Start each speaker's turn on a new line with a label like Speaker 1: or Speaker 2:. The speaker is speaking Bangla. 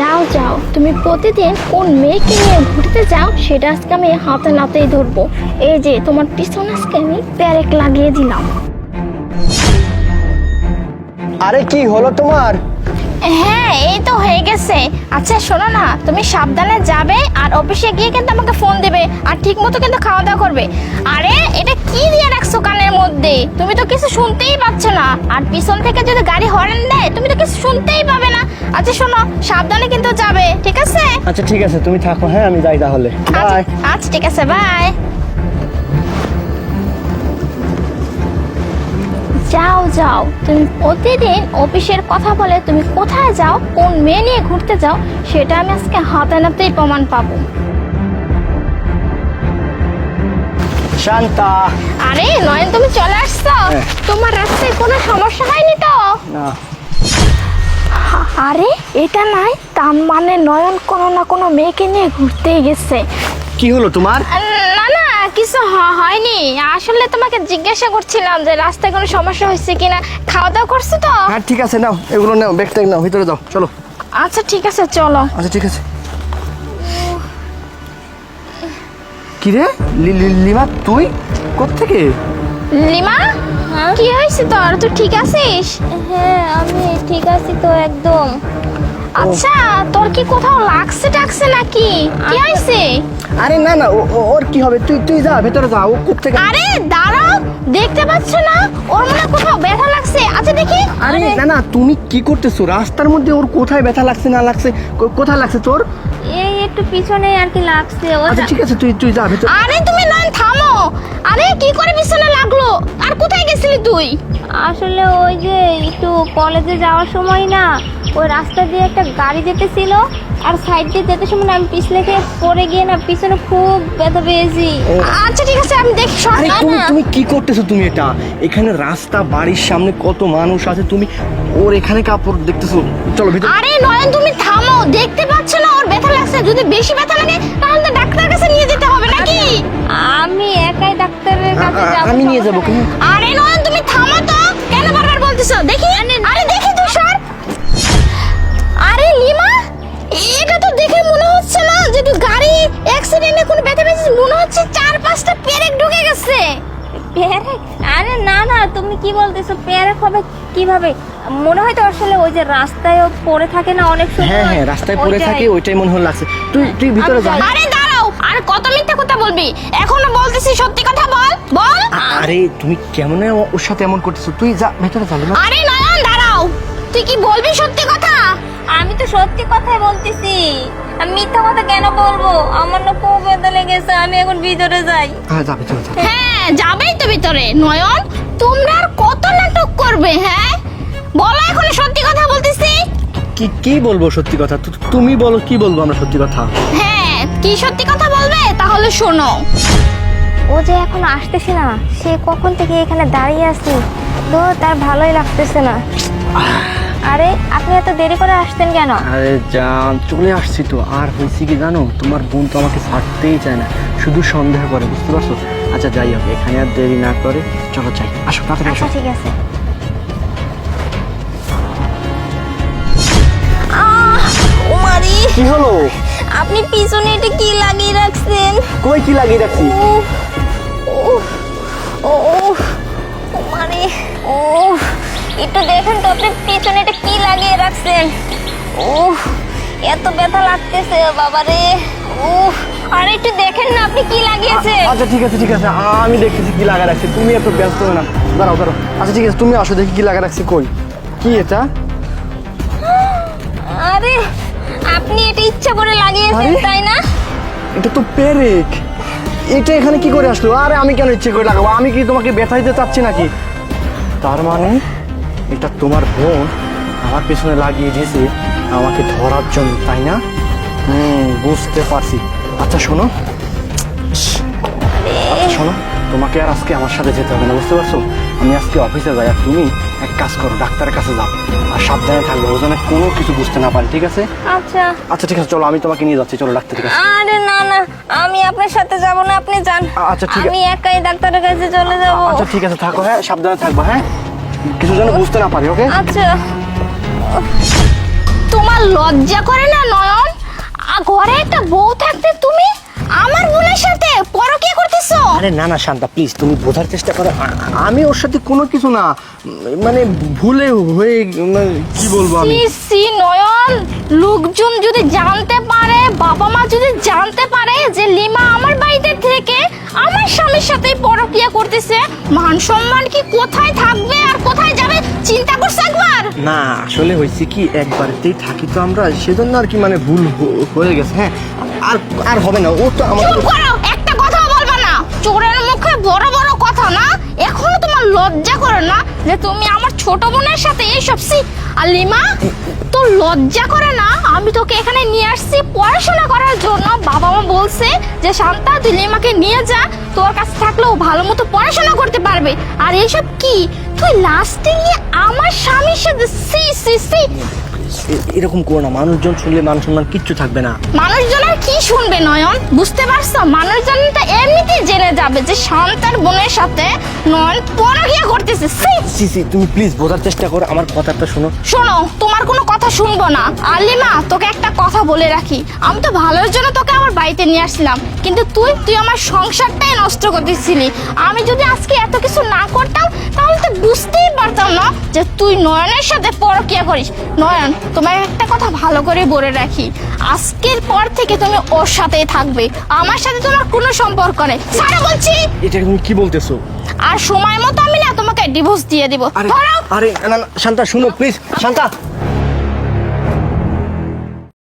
Speaker 1: যাও যাও। তুমি প্রতিদিন কোন মেয়েকে নিয়ে ঘুরতে যাও সেটা আজকে আমি হাতে নাতেই ধরবো। এই যে তোমার পিছনে আজকে আমি প্যারেক লাগিয়ে দিলাম।
Speaker 2: আরে কি হলো তোমার?
Speaker 1: হ্যাঁ এই তো হয়ে গেছে। আচ্ছা শোনো না তুমি সাবধানে যাবে আর অফিসে গিয়ে কিন্তু আমাকে ফোন দেবে আর ঠিক মতো কিন্তু খাওয়া দাওয়া করবে। আরে এটা কি দিয়ে রাখছো কানের মধ্যে? তুমি তো কিছু শুনতেই পাচ্ছ না। আর পিছন থেকে যদি গাড়ি হরেন দেয় তুমি তো কিছু শুনতেই পাবে আচ্ছা শোনো সাবধানে কিন্তু যাবে ঠিক আছে?
Speaker 2: আচ্ছা ঠিক আছে তুমি থাকো হ্যাঁ আমি যাই তাহলে।
Speaker 1: আচ্ছা
Speaker 2: বাই
Speaker 1: আচ্ছা ঠিক আছে বাই যাও যাও তুমি প্রতিদিন অফিসের কথা বলে তুমি কোথায় যাও কোন মেয়ে নিয়ে ঘুরতে যাও সেটা আমি আজকে হাতে নাতেই প্রমাণ পাবো।
Speaker 2: শান্তা।
Speaker 1: আরে নয়ন তুমি চলে আসছো?
Speaker 2: হ্যাঁ।
Speaker 1: তোমার রাস্তায় কোনো সমস্যা হয়নি তো?
Speaker 2: না।
Speaker 1: আরে এটা নাই তার মানে নয়ন কোনো না কোনো মেয়েকে নিয়ে ঘুরতেই গেছে।
Speaker 2: কি হলো তোমার?
Speaker 1: না না কিছু হয়নি। আসলে তোমাকে জিজ্ঞাসা করছিলাম যে রাস্তায় কোনো সমস্যা হয়েছে কিনা। খাওয়া দাওয়া করছ তো?
Speaker 2: হ্যাঁ ঠিক আছে নাও এগুলো নাও ব্যাগ ট্যাগ নাও ভিতরে যাও চলো।
Speaker 1: আচ্ছা ঠিক আছে চলো।
Speaker 2: আচ্ছা ঠিক আছে। কি রে লি- লি- লিমা তুই কোত্থেকে?
Speaker 1: লিমা কি হয়েছে তোর? তুই ঠিক আছিস?
Speaker 3: হ্যাঁ আমি ঠিক আছি তো একদম।
Speaker 1: আচ্ছা তোর কি কোথাও লাগছে টাকছে নাকি? কি হয়েছে?
Speaker 2: আরে না না ওর কি হবে? তুই তুই যা ভিতরে যা ও কোত্থেকে
Speaker 1: আরে দাঁড়াও দেখতে পাচ্ছ না? ওর মনে কোথাও ব্যথা লাগছে। আচ্ছা দেখি।
Speaker 2: আরে না না তুমি কি করতেছো? রাস্তার মধ্যে ওর কোথায় ব্যথা লাগছে না লাগছে কো- কোথায় লাগছে তোর?
Speaker 3: এই একটু পিছনে আর কি লাগছে
Speaker 2: আচ্ছা ঠিক আছে তুই তুই যা ভিতরে।
Speaker 1: আরে তুমি থামো আরে কি করে পিছনে লাগল? আর কোথায় গেছিলি তুই?
Speaker 3: আসলে ওই যে একটু কলেজে যাওয়ার সময় না ওই রাস্তা দিয়ে একটা গাড়ি যেতেছিল আর সাইড দিয়ে যেতে সময় আমি পিছলে খেয়ে পড়ে গিয়ে না পিছনে খুব ব্যথা পেয়েছি।
Speaker 1: আচ্ছা ঠিক আছে আমি দেখি
Speaker 2: আরে তুমি তুমি কি করতেছো তুমি এটা? এখানে রাস্তা বাড়ির সামনে কত মানুষ আছে তুমি ওর এখানে কাপড় দেখতেছো? চলো ভিতরে।
Speaker 1: আরে নয়ন তুমি থামো দেখতে পাচ্ছ না ওর ব্যথা লাগছে। যদি বেশি ব্যথা লাগে তাহলে ডাক্তার কাছে নিয়ে যেতে
Speaker 3: আমি
Speaker 2: নিয়ে যাব
Speaker 3: সমস্যা
Speaker 2: কেন
Speaker 1: আরে নয়ন তুমি থামো তো। কেন বারবার বলতেছো? দেখি। আরে দেখি তুই সর। আরে লিমা এটা তো দেখে মনে হচ্ছে না যে তুই গাড়ি অ্যাক্সিডেন্টে কোনো ব্যথা পেয়েছিস মনে হচ্ছে চার পাঁচটা পেরেক ঢুকে গেছে।
Speaker 3: পেয়ারে আরে না না তুমি কি বলতেছো? পেয়ারে হবে কীভাবে? মনে হয় তো আসলে ওই যে রাস্তায় পড়ে থাকে না অনেক সময়।
Speaker 2: হ্যাঁ হ্যাঁ রাস্তায় পড়ে থাকে ওইটাই মনে হলো লাগছে। তুই তুই ভিতরে
Speaker 3: আমি
Speaker 2: যা।
Speaker 1: আরে আর কত মিথ্যা কথা বলবি? এখনও বলতেছি সত্যি কথা বল বল।
Speaker 2: আরে তুমি কেমন ওর সাথে এমন করতেছো? তুই যা ভেতরে যা না
Speaker 1: আরে নয়ন দাঁড়াও। তুই কি বলবি সত্যি কথা?
Speaker 3: আমি তো সত্যি কথাই বলতেছি। আমি মিথ্যা কথা কেন বলব? আমার না খুব ব্যথা লেগেছে আমি এখন ভিতরে যাই।
Speaker 2: হ্যাঁ যা ভিতরে যা।
Speaker 1: হ্যাঁ যাবেই তো ভিতরে। নয়ন তোমরা আর কত নাটক করবে হ্যাঁ? বলো এখন সত্যি কথা বলতেছি।
Speaker 2: কি কি বলব সত্যি কথা? তুমি বলো কি বলব আমরা সত্যি কথা?
Speaker 1: হ্যাঁ কি সত্যি কথা তাহলে শোনো।
Speaker 3: ও যে এখন আসতেছে না সে কখন থেকে এখানে দাঁড়িয়ে আছে? তো তার ভালোই লাগতেছে না। আরে আপনি এত দেরি করে আসতেন কেন?
Speaker 2: আরে জান চলে আসছি তো। আর হয়েছে কি জানো? তোমার বোন তো আমাকে ছাড়তেই চায় না। শুধু সন্দেহ করে বুঝতে পারছ? আচ্ছা যাই হোক এখানে আর দেরি না করে। চলো যাই। আসো তাড়াতাড়ি আসো।
Speaker 3: আচ্ছা ঠিক আছে।
Speaker 2: কি হলো?
Speaker 3: আপনি পিছনে এটা কি লাগিয়ে
Speaker 2: কই কি লাগিয়ে রাখছি
Speaker 3: উফ, মানে উফ, একটু দেখেন তো আপনি পিছনে এটা কি লাগিয়ে রাখছেন? উফ এত ব্যথা লাগতেছে বাবারে উফ আর একটু দেখেন না আপনি কি লাগিয়েছেন?
Speaker 2: আচ্ছা ঠিক আছে ঠিক আছে আমি দেখতেছি কি লাগা রাখছি তুমি এত ব্যস্ত না দাঁড়াও দাঁড়াও আচ্ছা ঠিক আছে তুমি আসো দেখি কি লাগা রাখছি কই? কি এটা?
Speaker 3: আরে আপনি এটা ইচ্ছা করে লাগিয়েছেন তাই না?
Speaker 2: এটা তো পেরেক। এটা এখানে কি করে আসলো? আরে আমি কেন ইচ্ছে করে লাগাবো? আমি কি তোমাকে ব্যথা দিতে চাচ্ছি নাকি? তার মানে এটা তোমার বোন আমার পেছনে লাগিয়ে দিয়েছে আমাকে ধরার জন্য, তাই না? হুম, বুঝতে পারছি। আচ্ছা শোনো। আচ্ছা শোনো। তোমাকে আর আজকে আমার সাথে যেতে হবে না, বুঝতে পারছ? আমি আজকে অফিসে যাই, আর তুমি এক কাজ করো ডাক্তারের কাছে যাও। আর সাবধানে থাকবে ও যেন কোনো কিছু বুঝতে না পারে ঠিক আছে?
Speaker 3: আচ্ছা।
Speaker 2: আচ্ছা ঠিক আছে চলো আমি তোমাকে নিয়ে যাচ্ছি চলো ডাক্তারের কাছে।
Speaker 3: আরে না না আমি আপনার সাথে যাব না আপনি যান।
Speaker 2: আচ্ছা, ঠিক
Speaker 3: আমি একাই ডাক্তারের কাছে চলে যাব।
Speaker 2: আচ্ছা ঠিক আছে থাকো হ্যাঁ সাবধানে থাকব হ্যাঁ? কিছু যেন বুঝতে না পারি ওকে?
Speaker 3: আচ্ছা।
Speaker 1: তোমার লজ্জা করে না নয়ন? ঘরে একটা বউ থাকতে তুমি আমার বোনের সাথে
Speaker 2: আরে না না শান্তা প্লিজ তুমি বোঝার চেষ্টা করো। আমি ওর সাথে কোনো কিছু না মানে ভুলে হয়ে মানে, কি বলব আমি?
Speaker 1: সি নয়ন লোকজন যদি জানতে পারে বাবা মা যদি জানতে পারে যে লিমা আমার বাড়িতে থেকে আমার স্বামীর সাথে পরকিয়া করতেছে মান সম্মান কি কোথায় থাকবে আর কোথায় যাবে চিন্তা করছ একবার?
Speaker 2: না আসলে হয়েছে কি একবারতেই থাকি তো আমরা সেজন্য আর কি মানে ভুল হয়ে গেছে হ্যাঁ। আর আর হবে না ও তো আমার
Speaker 1: বড় বড় কথা না? এখনও তোমার লজ্জা করে না যে তুমি আমার ছোট বোনের সাথে এইসব? সি লিমা তোর লজ্জা করে না? আমি তোকে এখানে নিয়ে আসছি পড়াশোনা করার জন্য। বাবা মা বলছে যে, শান্তা, তুই লিমাকে নিয়ে যা। তোর কাছে থাকলেও ভালো মতো পড়াশোনা করতে পারবে। আর এইসব কি? তুই লাস্টে আমার স্বামীর সাথে সি সি সি
Speaker 2: এরকম করো না। মানুষজন শুনলে মান সম্মান কিচ্ছু থাকবে না।
Speaker 1: মানুষজন আর কি শুনবে নয়ন? বুঝতে পারছ? মানুষজন তো এমনিতেই জেনে যাবে যে শান্তার বোনের সাথে নয়ন পরকিয়া করতেছে।
Speaker 2: সি সি তুমি প্লিজ বোঝার চেষ্টা করো আমার কথাটা শোনো।
Speaker 1: শোনো তোমার কোনো কথা শুনব না। আলিমা তোকে একটা কথা বলে রাখি। আমি তো ভালোর জন্য তোকে আমার বাড়িতে নিয়ে আসছিলাম। কিন্তু তুই তুই আমার সংসারটাই নষ্ট করতেছিলি। আমি যদি আজকে এত কিছু না করতাম তাহলে তো বুঝতেই পারতাম না যে তুই নয়নের সাথে পরকিয়া করিস। নয়ন তোমার একটা কথা ভালো করে বলে রাখি। আজকের পর থেকে তুমি ওর সাথে থাকবে। আমার সাথে তোমার কোনো সম্পর্ক নেই। ছাড়ো বলছি।
Speaker 2: এটা তুমি কি বলতেছো?
Speaker 1: আর সময় মতো আমি না তোমাকে ডিভোর্স দিয়ে দিব।
Speaker 2: আরে শান্তা শুনো প্লিজ শান্তা।